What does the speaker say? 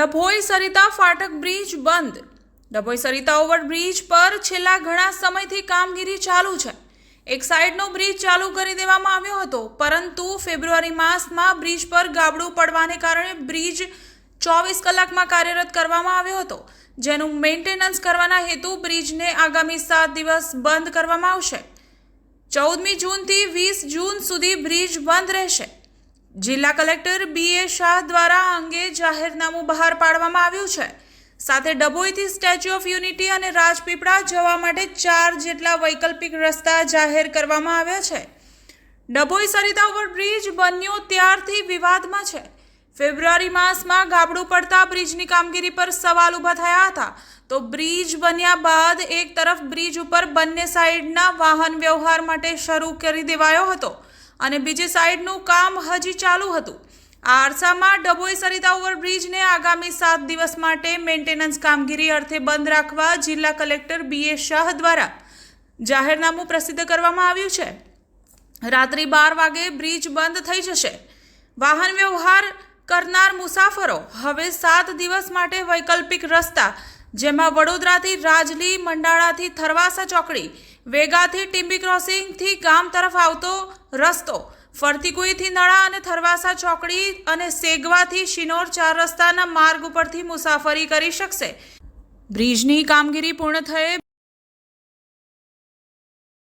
ડભોઈ સરિતા ફાટક બ્રિજ બંધ. ડભોઈ સરિતા ઓવરબ્રિજ પર છેલ્લા ઘણા સમયથી કામગીરી ચાલુ છે. એક સાઈડનો બ્રિજ ચાલુ કરી દેવામાં આવ્યો હતો, પરંતુ ફેબ્રુઆરી માસમાં બ્રિજ પર ગાબડું પડવાને કારણે બ્રિજ ચોવીસ કલાકમાં કાર્યરત કરવામાં આવ્યો હતો. જેનું મેન્ટેનન્સ કરવાના હેતુ બ્રિજને આગામી સાત દિવસ બંધ કરવામાં આવશે. ચૌદમી જૂનથી વીસ જૂન સુધી બ્રિજ બંધ રહેશે. જિલ્લા કલેક્ટર બી એ શાહ દ્વારા અંગે જાહેરનામું બહાર પાડવામાં આવ્યું છે. સાથે ડભોઈથી સ્ટેચ્યુ ઓફ યુનિટી અને રાજપીપળા જવા માટે ચાર જેટલા વૈકલ્પિક રસ્તા જાહેર કરવામાં આવ્યા છે. ડભોઈ સરિતા ઓવરબ્રિજ બન્યો ત્યારથી વિવાદમાં છે. ફેબ્રુઆરી માસમાં ગાબડું પડતા બ્રિજની કામગીરી પર સવાલ ઊભા થયા હતા. તો બ્રિજ બન્યા બાદ એક તરફ બ્રિજ ઉપર બંને સાઈડના વાહન વ્યવહાર માટે શરૂ કરી દેવાયો હતો. અને બીજી સાઈડનું કામ હજી ચાલુ હતું. આ અરસામાં ડભોઈ સરિતા ઓવરબ્રિજને આગામી સાત દિવસ માટે મેન્ટેનન્સ કામગીરી અર્થે બંધ રાખવા જિલ્લા કલેક્ટર બી એ શાહ દ્વારા જાહેરનામું પ્રસિદ્ધ કરવામાં આવ્યું છે. રાત્રિ બાર વાગે બ્રિજ બંધ થઈ જશે. વાહન વ્યવહાર કરનાર મુસાફરો હવે સાત દિવસ માટે વૈકલ્પિક રસ્તા, જેમાં વડોદરાથી રાજલી મંડાળાથી થરવાસા ચોકડી વેગાથી ટીમ્બી ક્રોસિંગથી ગામ તરફ આવતો રસ્તો ફરતીકુઈથી નળા અને થરવાસા ચોકડી અને સેગવાથી શિનોર ચાર રસ્તાના માર્ગ ઉપરથી મુસાફરી કરી શકશે. બ્રિજની કામગીરી પૂર્ણ થયે